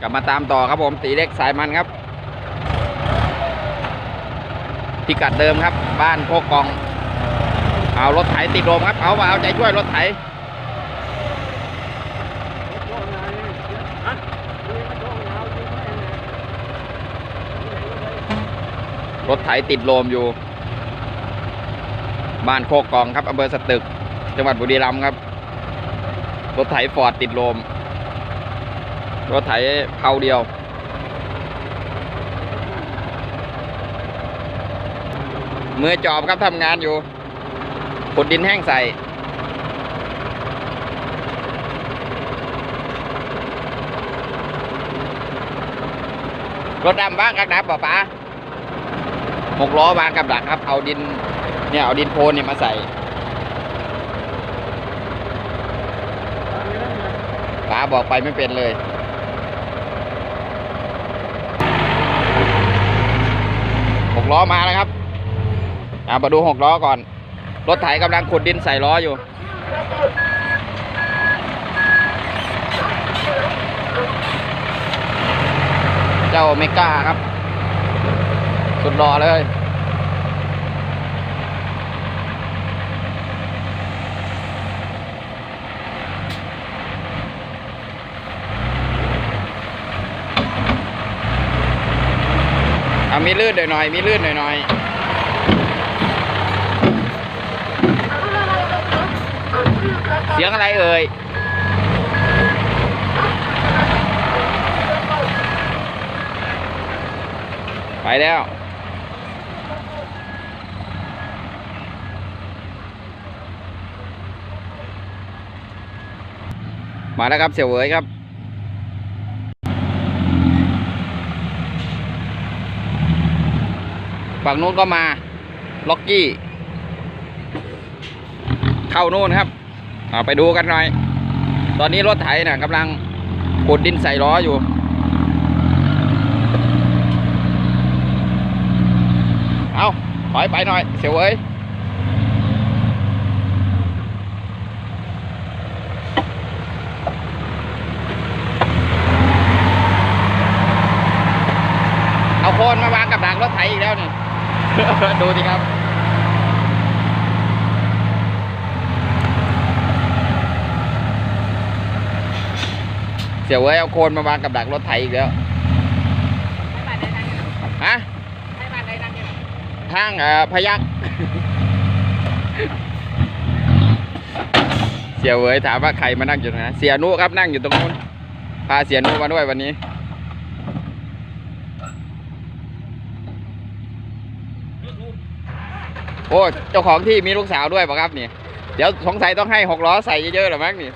กลับมาตามต่อครับผมตีเล็กสายมันครับ พิกัดเดิมครับ บ้านโคกกอง เอารถไถติดลมครับ เอามาเอาใจช่วยรถไถรถไถติดลมอยู่ บ้านโคกกองครับอำเภอสตึก จังหวัดบุรีรัมย์ครับ รถไถฟอร์ดติดลม รถไถเผาเดียว มือจอบครับทำงานอยู่ขุดดินแห้งใส่รถดำบ้างกับดับป่ะป๋าหกล้อบางกับดักครับ เอาดิน เนี่ยเอาดินโพนเนี่ยมาใส่ป๋าบอกไปไม่เป็นเลย หก ล้อมาแล้วครับอ่ามาดูหกล้อก่อน รถไถกำลังขุดดินใส่ล้ออยู่เจ้าเมก้าครับ สุดรอเลย เอามีลื่นหน่อยหน่อยมีลื่นหน่อยหน่อยเสียงอะไรเอ่ยไปแล้วมาแล้วครับเสี่ยวเวยครับ ฝั่งนู้นก็มาล็อกกี้ เข้านู่นครับเอาไปดูกันหน่อย ตอนนี้รถไถน่ะกำลังขุดดินใส่ล้ออยู่ เอาถอยไปหน่อยเสียวเอ้ยเอาโคนมาวางกับดักรถไถอีกแล้วนี่ ดูสิครับ เสียวเอ้ยเอาโคนมาวางกับดักรถไถอีกแล้วฮะทางเอ่อพยักเสียเวยถามว่าใครมานั่งอยู่ตรงนั้นเสียนุครับนั่งอยู่ตรงนู้นพาเสียนุมาด้วยวันนี้ โอ้เจ้าของที่มีลูกสาวด้วยป่ะครับนี่ เดี๋ยวสงสัยต้องให้หกล้อใส่เยอะๆหรือมั้งนี่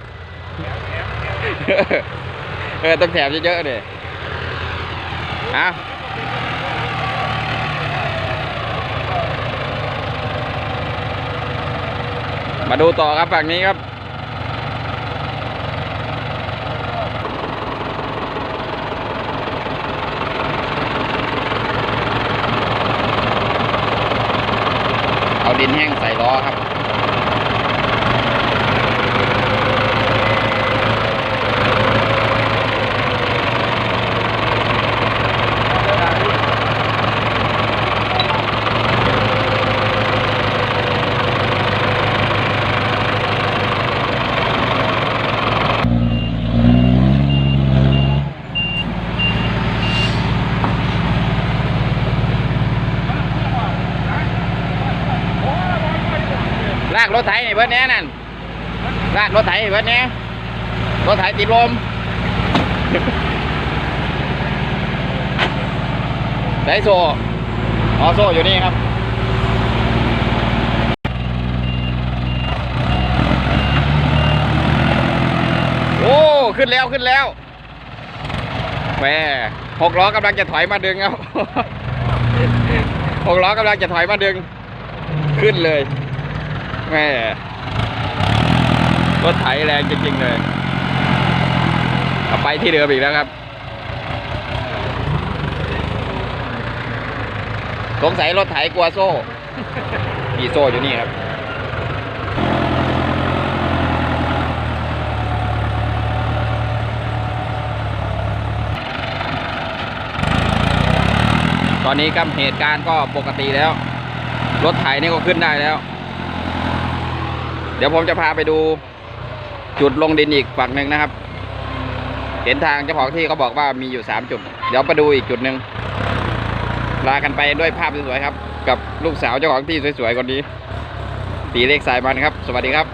เออต้องแถมเยอะๆเลยอะมาดูต่อครับฝั่งนี้ครับ ดินแห้งใส่ล้อครับ รถไถให้เบิดแหน่นั่นลากรถไถเบิดแหน่รถไถติดลมไดโซ่อ๋อโซ่อยู่นี่ครับโอ้ขึ้นแล้วขึ้นแล้วแหมหกล้อกำลังจะถอยมาดึงครับหกล้อกำลังจะถอยมาดึง ขึ้นเลย แม่รถไถแรงจริงๆเลยเอาไปที่เดิมอีกแล้วครับ สงสัยรถไถกลัวโซ่ มีโซ่อยู่นี่ครับตอนนี้ก็เหตุการณ์ก็ปกติแล้ว รถไถนี่ก็ขึ้นได้แล้ว เดี๋ยวผมจะพาไปดูจุดลงดินอีกฝั่งหนึ่งนะครับ เห็นทางเจ้าของที่เขาบอกว่ามีอยู่สามจุด เดี๋ยวไปดูอีกจุดหนึ่งลากันไปด้วยภาพสวยๆครับ กับลูกสาวเจ้าของที่สวยๆคนนี้ตีเลขสายมันครับ สวัสดีครับ